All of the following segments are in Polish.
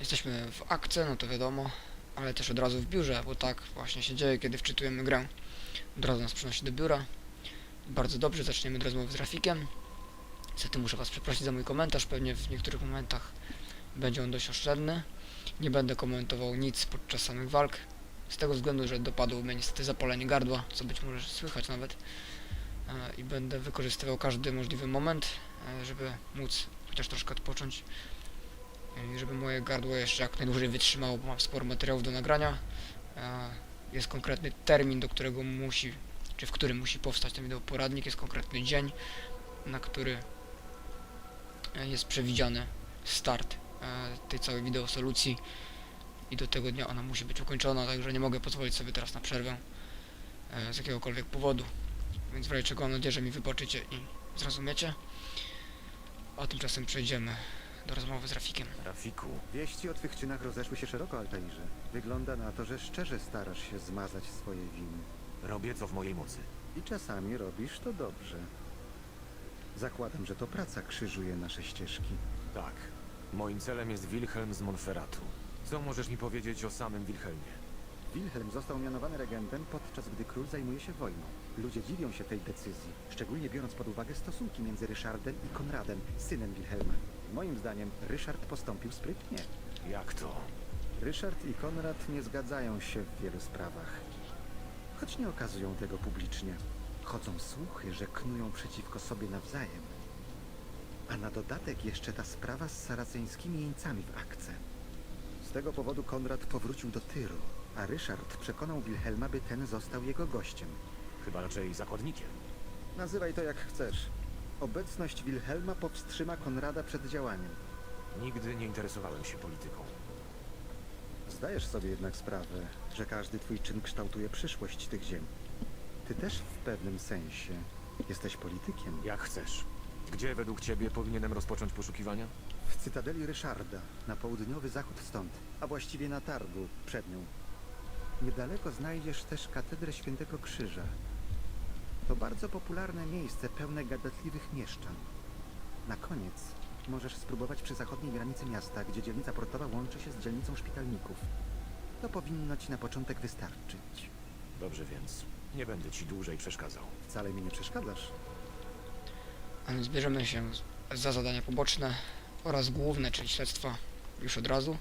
jesteśmy w akce, no to wiadomo, ale też od razu w biurze, bo tak właśnie się dzieje, kiedy wczytujemy grę. Od razu nas przenosi do biura. Bardzo dobrze, zaczniemy od rozmowy z Rafikiem. Niestety muszę Was przeprosić za mój komentarz, pewnie w niektórych momentach będzie on dość oszczędny. Nie będę komentował nic podczas samych walk, z tego względu, że dopadło mnie niestety zapalenie gardła, co być może słychać nawet. E, I będę wykorzystywał każdy możliwy moment, e, żeby móc chociaż troszkę odpocząć. Żeby moje gardło jeszcze jak najdłużej wytrzymało, bo mam sporo materiałów do nagrania. Jest konkretny termin, do którego musi, czy w którym musi powstać ten wideo poradnik, jest konkretny dzień, na który e, jest przewidziany start e, tej całej wideo solucji i do tego dnia ona musi być ukończona, także nie mogę pozwolić sobie teraz na przerwę e, z jakiegokolwiek powodu. Więc w razie czego mam nadzieję, że mi wybaczycie i zrozumiecie. A tymczasem przejdziemy do rozmowy z Rafikiem. Rafiku, Wieści o twych czynach rozeszły się szeroko, Altairze. Wygląda na to, że szczerze starasz się zmazać swoje winy. robię co w mojej mocy. I czasami robisz to dobrze. Zakładam, że to praca krzyżuje nasze ścieżki. Tak. Moim celem jest Wilhelm z Monferratu. Co możesz mi powiedzieć o samym Wilhelmie? Wilhelm został mianowany regentem, podczas gdy król zajmuje się wojną. Ludzie dziwią się tej decyzji, szczególnie biorąc pod uwagę stosunki między Ryszardem i Konradem, synem Wilhelma. Moim zdaniem Ryszard postąpił sprytnie. Jak to? Ryszard i Konrad nie zgadzają się w wielu sprawach. Choć nie okazują tego publicznie. Chodzą słuchy, że knują przeciwko sobie nawzajem. A na dodatek jeszcze ta sprawa z saraceńskimi jeńcami w akce. Z tego powodu Konrad powrócił do Tyru, a Ryszard przekonał Wilhelma, by ten został jego gościem. Chyba raczej zakładnikiem. Nazywaj to jak chcesz. Obecność Wilhelma powstrzyma Konrada przed działaniem. Nigdy nie interesowałem się polityką. Zdajesz sobie jednak sprawę, że każdy twój czyn kształtuje przyszłość tych ziem. Ty też w pewnym sensie jesteś politykiem. Jak chcesz. Gdzie według ciebie powinienem rozpocząć poszukiwania? W cytadeli Ryszarda, na południowy zachód stąd, a właściwie na targu przed nią. Niedaleko znajdziesz też katedrę Świętego Krzyża. To bardzo popularne miejsce pełne gadatliwych mieszczan. Na koniec możesz spróbować przy zachodniej granicy miasta, gdzie dzielnica portowa łączy się z dzielnicą szpitalników. To powinno ci na początek wystarczyć. Dobrze więc. Nie będę ci dłużej przeszkadzał. Wcale mi nie przeszkadzasz. A więc bierzemy się za zadania poboczne oraz główne, czyli śledztwa już od razu.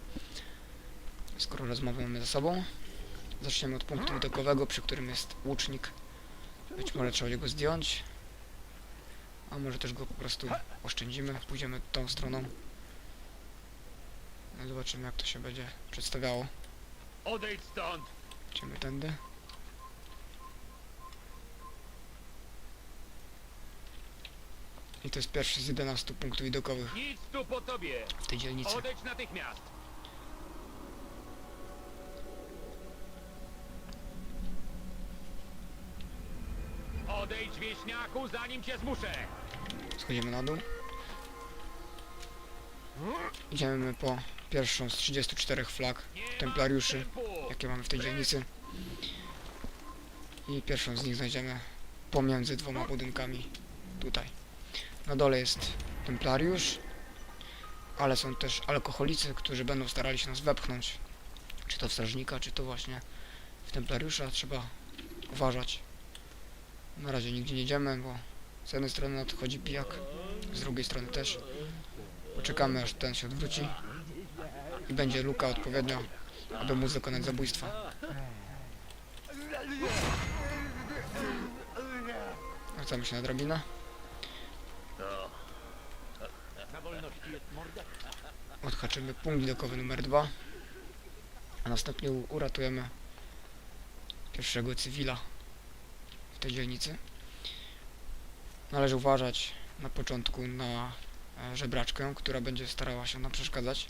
Skoro rozmowę mamy ze sobą, zaczniemy od punktu widokowego, przy którym jest łucznik. Być może trzeba będzie go zdjąć, a może też go po prostu oszczędzimy, pójdziemy tą stroną. No i Zobaczymy jak to się będzie przedstawiało. Odejdź stąd! Idziemy tędy. I to jest pierwszy z 11 punktów widokowych Nic tu po tobie! w tej dzielnicy. Odejdź natychmiast! Odejdź wieśniaku, zanim cię zmuszę! Schodzimy na dół. Idziemy po pierwszą z 34 flag templariuszy, jakie mamy w tej dzielnicy. I pierwszą z nich znajdziemy pomiędzy dwoma budynkami tutaj. Na dole jest templariusz, ale są też alkoholicy, którzy będą starali się nas wepchnąć. Czy to w strażnika, czy to właśnie w templariusza. Trzeba uważać. Na razie nigdzie nie idziemy, bo z jednej strony nadchodzi pijak, z drugiej strony też. Poczekamy aż ten się odwróci i będzie luka odpowiednio, aby móc dokonać zabójstwa. Wracamy się na drabinę. Odhaczymy punkt widokowy numer dwa, a następnie uratujemy pierwszego cywila tej dzielnicy. Należy uważać na początku na e, żebraczkę, która będzie starała się nam przeszkadzać,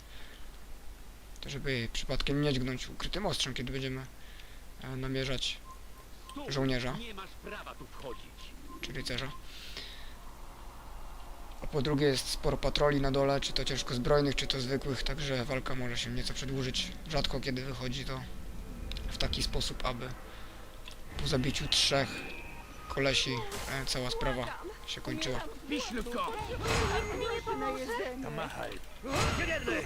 to żeby jej przypadkiem nie dźgnąć ukrytym ostrzem, kiedy będziemy e, namierzać żołnierza. czy rycerza. A po drugie jest sporo patroli na dole, czy to ciężko zbrojnych, czy to zwykłych, także walka może się nieco przedłużyć. Rzadko kiedy wychodzi to w taki sposób, aby po zabiciu trzech kolesi e, cała sprawa się kończyła. Wiśniutko! Machaj. Niewierny!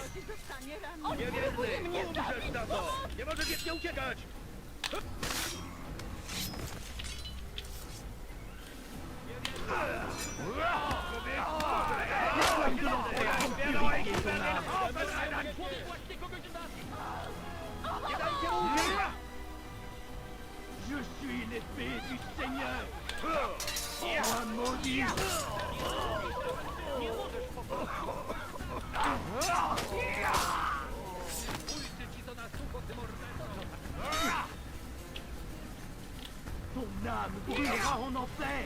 Niewierny! Umrzesz na to! Nie możesz wiecznie uciekać! Je suis l'épée du Seigneur! Oh, maudit! Ton âme brûlera en enfer!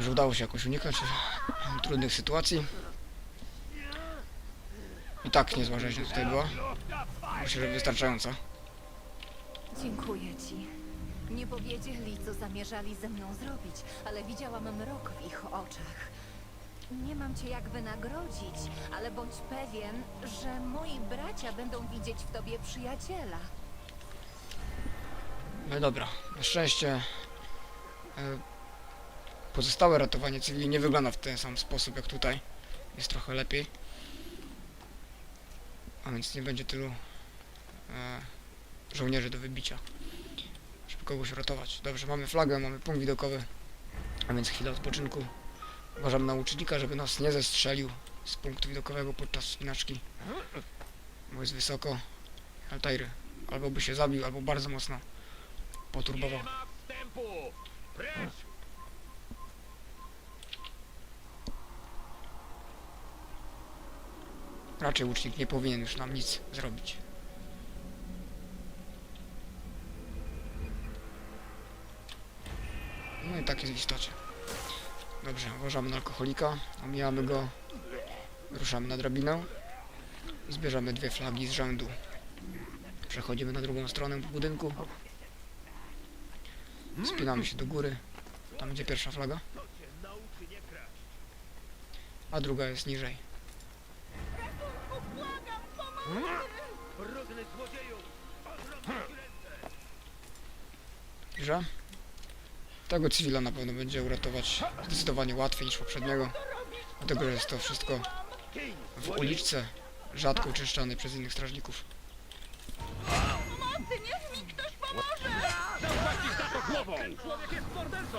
Dobrze, udało się jakoś uniknąć trudnych sytuacji. I tak niezła rzeźnia tutaj była. Myślę, że wystarczająco. Dziękuję ci. Nie powiedzieli, co zamierzali ze mną zrobić, ale widziałam mrok w ich oczach. Nie mam cię jak wynagrodzić, ale bądź pewien, że moi bracia będą widzieć w tobie przyjaciela. No dobra, na szczęście e, pozostałe ratowanie cywili nie wygląda w ten sam sposób jak tutaj. Jest trochę lepiej. A więc nie będzie tylu e, żołnierzy do wybicia, żeby kogoś ratować. Dobrze, mamy flagę, mamy punkt widokowy, a więc chwila odpoczynku. Uważam na łucznika, żeby nas nie zestrzelił z punktu widokowego podczas spinaczki, bo jest wysoko. Altajry albo by się zabił, albo bardzo mocno poturbował. Nie ma wstępu! Precz! Raczej łucznik nie powinien już nam nic zrobić. No i tak jest w istocie. Dobrze, uważamy na alkoholika, omijamy go, ruszamy na drabinę i zbierzemy dwie flagi z rzędu. Przechodzimy na drugą stronę budynku. Spinamy się do góry. Tam będzie pierwsza flaga, a druga jest niżej. Brudny złodzieju! Że tego cywila na pewno będzie uratować zdecydowanie łatwiej niż poprzedniego. Dlatego, że jest to wszystko w uliczce, rzadko uczyszczane przez innych strażników. Głową! Człowiek jest mordercą!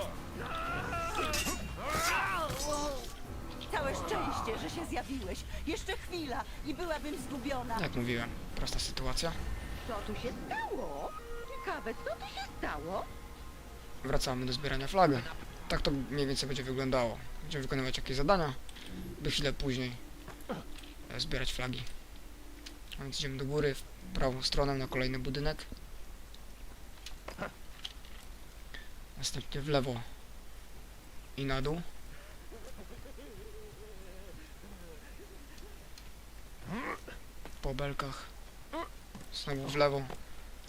Całe szczęście, że się zjawiłeś. Jeszcze chwila i byłabym zgubiona. Jak mówiłem, prosta sytuacja. Co tu się stało? Ciekawe, co tu się stało? Wracamy do zbierania flagi. Tak to mniej więcej będzie wyglądało. Będziemy wykonywać jakieś zadania, by chwilę później e, zbierać flagi. A więc idziemy do góry, w prawą stronę na kolejny budynek. Następnie w lewo i na dół. Po belkach. Znowu w lewo,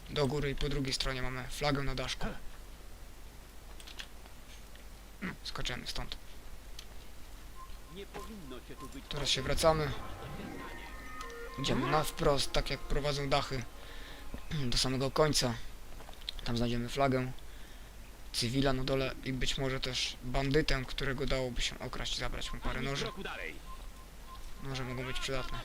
do góry i po drugiej stronie mamy flagę na daszku. Skoczymy stąd. Teraz się wracamy. Idziemy na wprost, tak jak prowadzą dachy. Do samego końca. Tam znajdziemy flagę. Cywila na dole i być może też bandytę, którego dałoby się okraść i zabrać mu parę noży. Noże mogą być przydatne.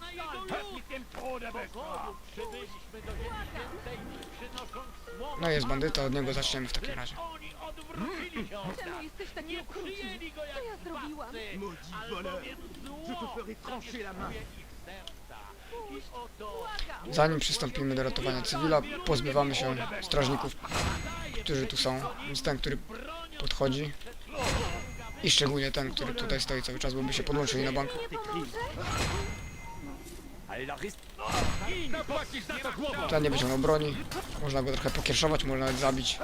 Zarada na jego lud! Powodu przybyliśmy do ziemi świętej, przynosząc słowo No jest bandyta, od niego zaczniemy w takim razie. Oni odwrócili się od nas! jesteś taki Nie przyjęli go jak Co ja zrobiłam? zbawcę, albowiem zło zamieszkuje ich serca. I oto Zanim przystąpimy do ratowania cywila, pozbywamy się strażników, którzy tu są. Więc ten, który podchodzi i szczególnie ten, który tutaj stoi cały czas, bo by się podłączyli na bank. i to głową! Ten nie wyciągnął broni. Można go trochę pokierszować, można nawet zabić.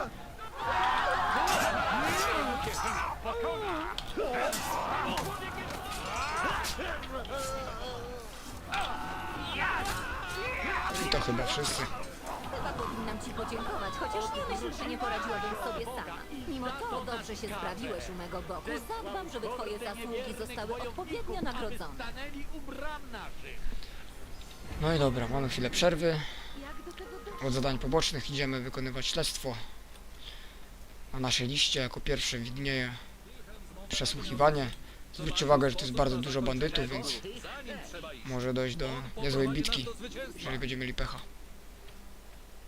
I to chyba wszyscy. powinnam ci podziękować, chociaż nie myśl, że nie poradziłabym sobie sama. Mimo to dobrze się sprawiłeś u mego boku. Zadbam, żeby twoje zasługi zostały odpowiednio nagrodzone. Stanęli u bram naszych. No i dobra, mamy chwilę przerwy. Od zadań pobocznych idziemy wykonywać śledztwo. Na naszej liście jako pierwsze widnieje przesłuchiwanie. Zwróćcie uwagę, że to jest bardzo dużo bandytów, więc może dojść do niezłej bitki, jeżeli będziemy mieli pecha.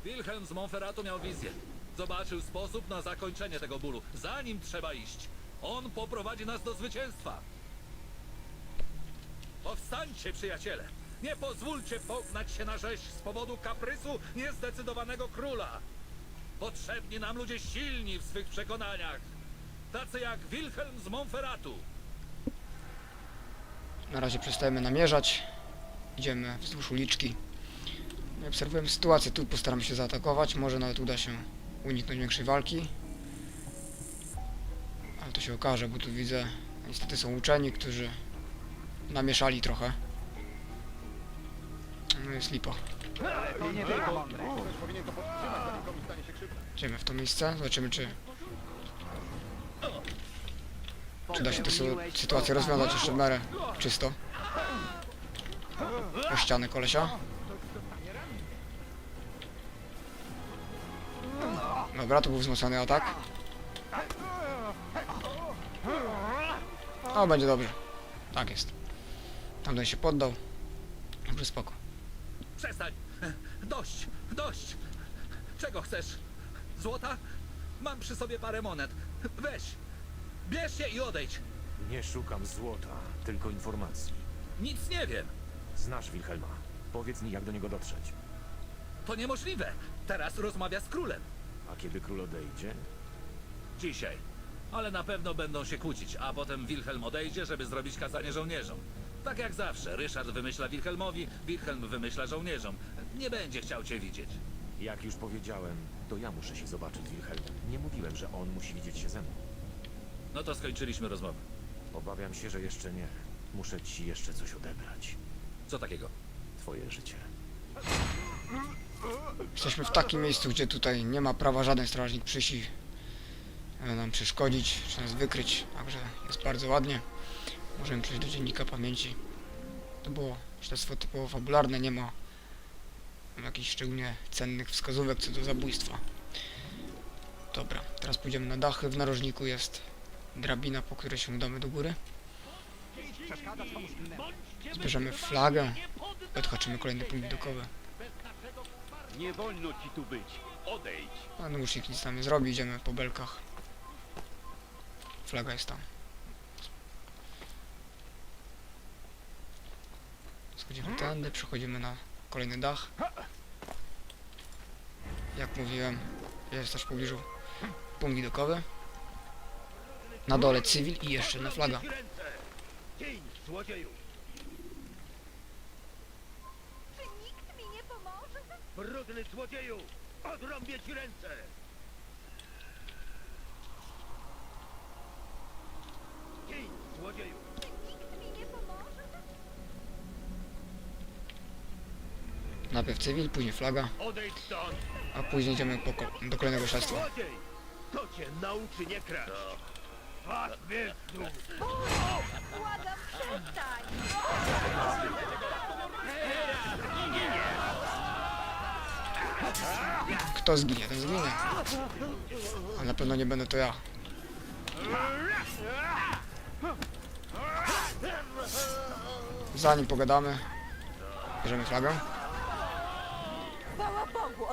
Wilhelm z Monferratu miał wizję. Zobaczył sposób na zakończenie tego bólu. Za nim trzeba iść. On poprowadzi nas do zwycięstwa. Powstańcie, przyjaciele! Nie pozwólcie pognać się na rzeź z powodu kaprysu niezdecydowanego króla. Potrzebni nam ludzie silni w swych przekonaniach. Tacy jak Wilhelm z Monferratu. Na razie przestajemy namierzać. Idziemy wzdłuż uliczki. I Obserwujemy sytuację. Tu postaramy się zaatakować. Może nawet uda się uniknąć większej walki. Ale to się okaże, bo tu widzę, niestety są uczeni, którzy namieszali trochę. No jest lipa. Idziemy w to miejsce. Zobaczymy, czy czy da się tę sy- sytuację rozwiązać jeszcze w miarę czysto. O ścianę kolesia. Dobra, to był wzmocniony atak. O, będzie dobrze. Tak jest. Tamten się poddał. Dobrze, spoko. Przestań! Dość! Dość! Czego chcesz? Złota? Mam przy sobie parę monet. Weź! Bierz je i odejdź! Nie szukam złota, tylko informacji. Nic nie wiem! Znasz Wilhelma. Powiedz mi, jak do niego dotrzeć. To niemożliwe! Teraz rozmawia z królem. A kiedy król odejdzie? Dzisiaj. Ale na pewno będą się kłócić, a potem Wilhelm odejdzie, żeby zrobić kazanie żołnierzom. Tak jak zawsze, Ryszard wymyśla Wilhelmowi, Wilhelm wymyśla żołnierzom. Nie będzie chciał cię widzieć. Jak już powiedziałem, to ja muszę się zobaczyć z Wilhelmem. Nie mówiłem, że on musi widzieć się ze mną. No to skończyliśmy rozmowę. Obawiam się, że jeszcze nie. Muszę ci jeszcze coś odebrać. Co takiego? Twoje życie. Jesteśmy w takim miejscu, gdzie tutaj nie ma prawa żaden strażnik przyjść i e, nam przeszkodzić, czy nas wykryć, także jest bardzo ładnie. Możemy przejść do dziennika pamięci. To było śledztwo typowo fabularne, nie ma jakichś szczególnie cennych wskazówek co do zabójstwa. Dobra, teraz pójdziemy na dachy. W narożniku jest drabina, po której się udamy do góry. Zbierzemy flagę i odhaczymy kolejny punkt widokowy. Nie wolno ci tu być. Odejdź. A no już nic tam nie zrobi, idziemy po belkach. Flaga jest tam. Schodzimy tędy, przechodzimy na kolejny dach. Jak mówiłem, jest też w pobliżu punkt widokowy. Na dole cywil i jeszcze jedna flaga. Ci ręce. Cień, złodzieju. Czy nikt mi nie pomoże? Brudny złodzieju. Odrąbię ci ręce. Cień, złodzieju. Nikt mi nie pomoże? Najpierw cywil, później flaga, a później idziemy do kolejnego śledztwa. To cię nauczy nie kraść. Was wieszczu. Błagam, przestań! Kto zginie, ten zginie. Ale na pewno nie będę to ja. Zanim pogadamy, bierzemy flagę.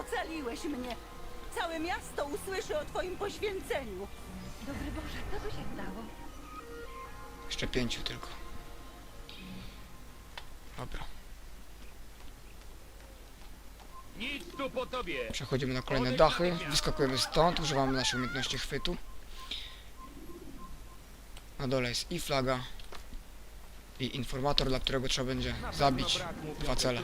Ocaliłeś mnie. Całe miasto usłyszy o twoim poświęceniu. Dobry Boże, co tu się stało? Jeszcze pięciu tylko. Dobra, Nic tu po tobie. przechodzimy na kolejne dachy, wyskakujemy stąd, używamy naszej umiejętności chwytu. Na dole jest i flaga, i informator, dla którego trzeba będzie zabić dwa cele.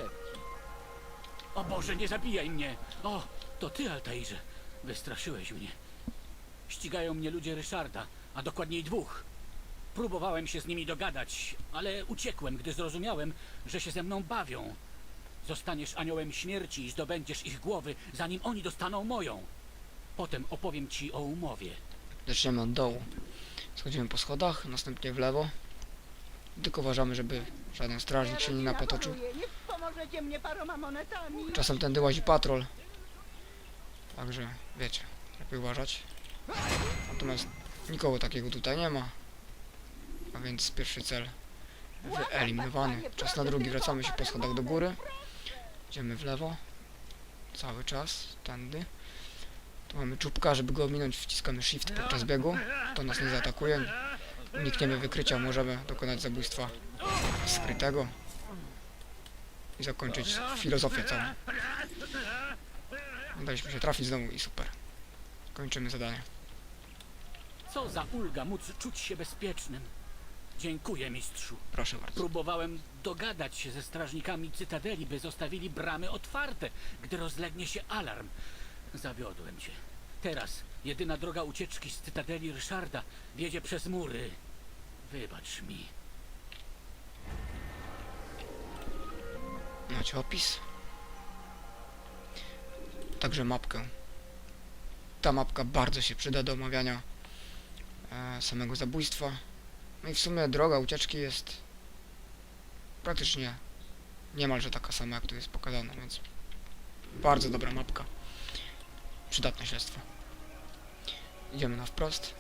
O Boże, nie zabijaj mnie! O, to ty, Altairze. Wystraszyłeś mnie. Ścigają mnie ludzie Ryszarda, a dokładniej dwóch. Próbowałem się z nimi dogadać, ale uciekłem, gdy zrozumiałem, że się ze mną bawią. Zostaniesz aniołem śmierci i zdobędziesz ich głowy, zanim oni dostaną moją. Potem opowiem ci o umowie. Zaczniemy od dołu. Schodzimy po schodach, następnie w lewo. Tylko uważamy, żeby żaden strażnik się nie napotoczył. Mnie paroma monetami. Czasem tędy łazi patrol. Także wiecie, lepiej uważać. Natomiast nikogo takiego tutaj nie ma. A więc pierwszy cel wyeliminowany. Czas na drugi. Wracamy się po schodach do góry. Idziemy w lewo. Cały czas. Tędy. Tu mamy czubka, żeby go ominąć wciskamy shift podczas biegu. To nas nie zaatakuje. Unikniemy wykrycia, możemy dokonać zabójstwa skrytego. I zakończyć filozofię całą. Udaliśmy się trafić znowu i super. Kończymy zadanie. Co za ulga móc czuć się bezpiecznym. Dziękuję, mistrzu. Proszę bardzo. Próbowałem dogadać się ze strażnikami Cytadeli, by zostawili bramy otwarte, gdy rozlegnie się alarm. Zawiodłem cię. Teraz jedyna droga ucieczki z Cytadeli Ryszarda wiedzie przez mury. Wybacz mi. Macie opis. Także mapkę. Ta mapka bardzo się przyda do omawiania e, samego zabójstwa. No i w sumie droga ucieczki jest praktycznie niemalże taka sama, jak tu jest pokazane, więc bardzo dobra mapka. Przydatne śledztwo. Idziemy na wprost.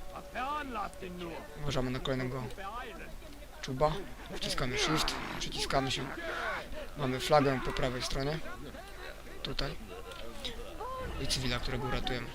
Uważamy na kolejnego czuba. Wciskamy shift, przyciskamy się. Mamy flagę po prawej stronie. Tutaj. I cywila, którego uratujemy.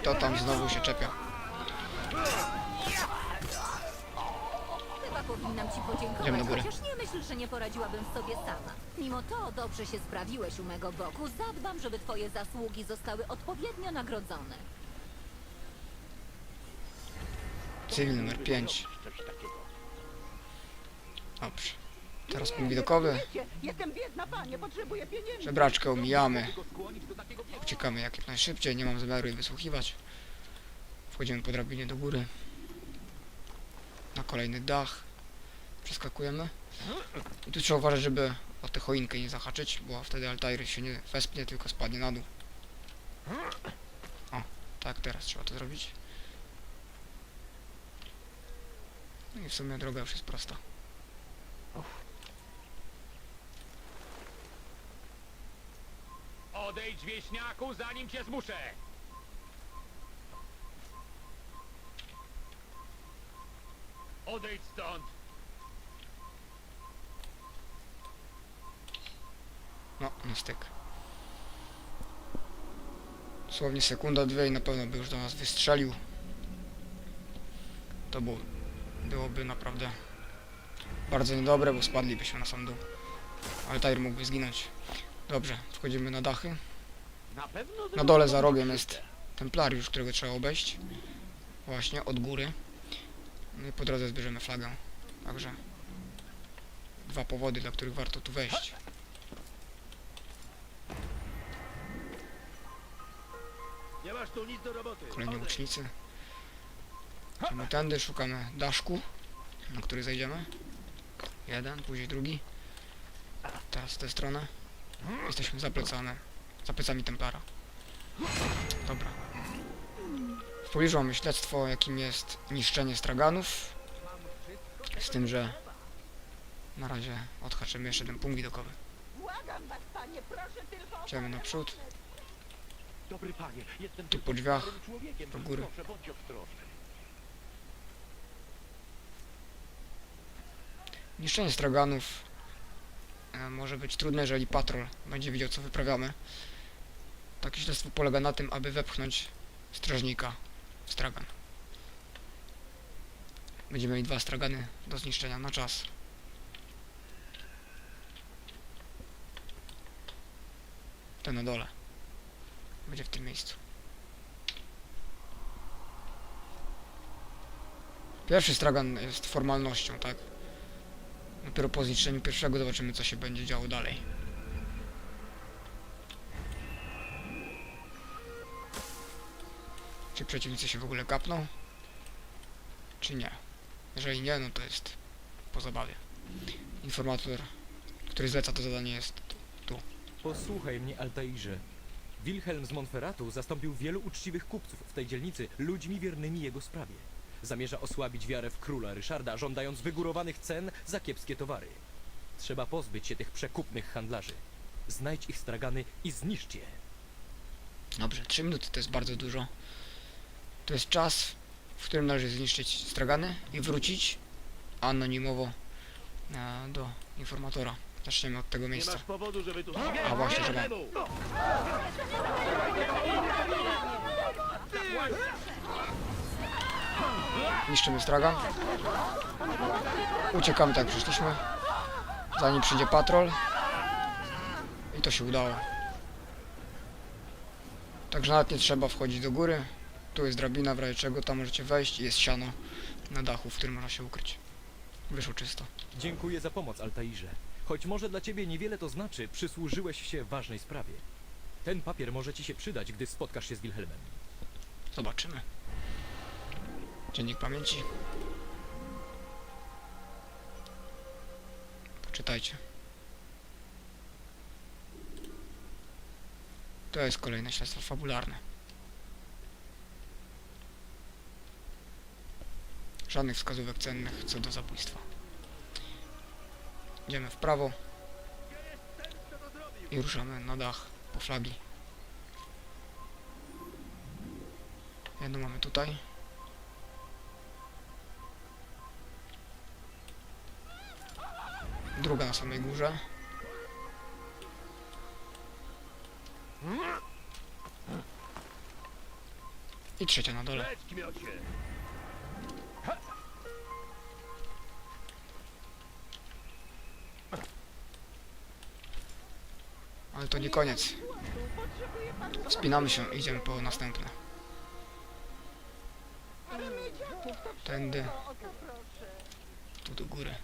Kto tam znowu się czepia? Ci podziękować, góry. chociaż nie myśl, że nie poradziłabym sobie sama. Mimo to dobrze się sprawiłeś u mego boku. Zadbam, żeby twoje zasługi zostały odpowiednio nagrodzone. Cywil numer 5. Dobrze. Teraz punkt widokowy. Wiecie, Jestem biedna, panie, potrzebuję pieniędzy. Żebraczkę omijamy. Uciekamy jak najszybciej, nie mam zamiaru jej wysłuchiwać. Wchodzimy po drabinie do góry. Na kolejny dach. Przeskakujemy. I tu trzeba uważać, żeby o tę choinkę nie zahaczyć, bo wtedy Altair się nie wespnie, tylko spadnie na dół. O, tak teraz trzeba to zrobić. No i w sumie droga już jest prosta. Odejdź, wieśniaku, zanim cię zmuszę! Odejdź stąd! No, na styk. Dosłownie sekunda, dwie i na pewno by już do nas wystrzelił. To było, byłoby naprawdę bardzo niedobre, bo spadlibyśmy na sam dół. Ale Tyr mógłby zginąć. Dobrze, wchodzimy na dachy. Na dole za rogiem jest templariusz, którego trzeba obejść. Właśnie, od góry. No i po drodze zbierzemy flagę. Także dwa powody, dla których warto tu wejść. Kolejni łucznicy. Idziemy tędy, szukamy daszku, na który zejdziemy. Jeden, później drugi. Teraz w tę stronę. Jesteśmy za plecami, za plecami Templara. Dobra. W pobliżu mamy śledztwo, jakim jest niszczenie straganów. Z tym, że na razie odhaczymy jeszcze ten punkt widokowy. Idziemy naprzód, Dobry panie, jestem tu po drzwiach, dobrym człowiekiem. do góry. Proszę, bądź ostrożny. Niszczenie straganów e, może być trudne, jeżeli patrol będzie wiedział, co wyprawiamy. Takie śledztwo polega na tym, aby wepchnąć strażnika w stragan. Będziemy mieli dwa stragany do zniszczenia na czas. Ten na dole. Będzie w tym miejscu. Pierwszy stragan jest formalnością, tak? Dopiero po zniszczeniu pierwszego zobaczymy, co się będzie działo dalej. Czy przeciwnicy się w ogóle kapną? Czy nie? Jeżeli nie, no to jest po zabawie. Informator, który zleca to zadanie jest Posłuchaj mnie, Altairze. Wilhelm z Monferratu zastąpił wielu uczciwych kupców w tej dzielnicy ludźmi wiernymi jego sprawie. Zamierza osłabić wiarę w króla Ryszarda, żądając wygórowanych cen za kiepskie towary. Trzeba pozbyć się tych przekupnych handlarzy. Znajdź ich stragany i zniszcz je. Dobrze, 3 minuty to jest bardzo dużo. To jest czas, w którym należy zniszczyć stragany i wrócić anonimowo e, do informatora. Zaczniemy od tego miejsca. masz powodu, żeby tu... A właśnie, że mam. Niszczymy stragan. Uciekamy tak jak przyszliśmy. Zanim przyjdzie patrol. I to się udało. Także nawet nie trzeba wchodzić do góry. Tu jest drabina, w razie czego tam możecie wejść i jest siano na dachu, w którym można się ukryć. Wyszło czysto. Dziękuję za pomoc, Altairze. Choć może dla ciebie niewiele to znaczy, przysłużyłeś się ważnej sprawie. Ten papier może ci się przydać, gdy spotkasz się z Wilhelmem. Zobaczymy. Dziennik pamięci. Poczytajcie. To jest kolejne śledztwo fabularne. Żadnych wskazówek cennych co do zabójstwa. Idziemy w prawo i ruszamy na dach po flagi. Jedną mamy tutaj. Druga na samej górze. I trzecia na dole. Ale to nie koniec. Spinamy się, idziemy po następne. Tędy. Tu do góry.